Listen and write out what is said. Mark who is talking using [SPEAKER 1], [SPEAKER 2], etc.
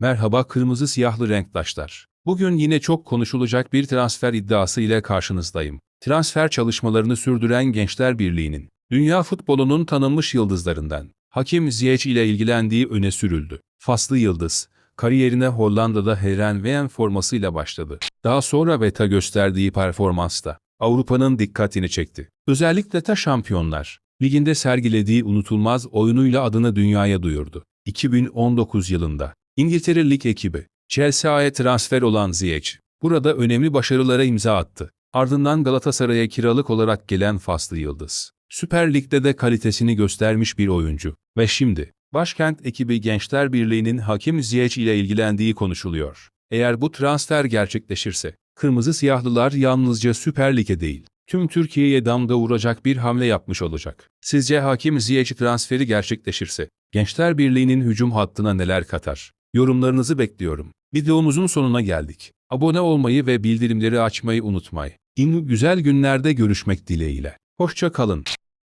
[SPEAKER 1] Merhaba kırmızı siyahlı renktaşlar. Bugün yine çok konuşulacak bir transfer iddiası ile karşınızdayım. Transfer çalışmalarını sürdüren Gençler Birliği'nin, dünya futbolunun tanınmış yıldızlarından, Hakim Ziyech ile ilgilendiği öne sürüldü. Faslı Yıldız, kariyerine Hollanda'da Herenveen formasıyla başladı. Daha sonra beta gösterdiği performansta Avrupa'nın dikkatini çekti. Özellikle de şampiyonlar, liginde sergilediği unutulmaz oyunuyla adını dünyaya duyurdu. 2019 yılında İngiltere Lig ekibi Chelsea'ye transfer olan Ziyech, burada önemli başarılara imza attı. Ardından Galatasaray'a kiralık olarak gelen Faslı Yıldız. Süper Lig'de de kalitesini göstermiş bir oyuncu. Ve şimdi, Başkent ekibi Gençler Birliği'nin Hakim Ziyech ile ilgilendiği konuşuluyor. Eğer bu transfer gerçekleşirse, Kırmızı Siyahlılar yalnızca Süper Lig'e değil, tüm Türkiye'ye damga vuracak bir hamle yapmış olacak. Sizce Hakim Ziyech transferi gerçekleşirse, Gençler Birliği'nin hücum hattına neler katar? Yorumlarınızı bekliyorum. Videomuzun sonuna geldik. Abone olmayı ve bildirimleri açmayı unutmayın. İn güzel günlerde görüşmek dileğiyle. Hoşça kalın.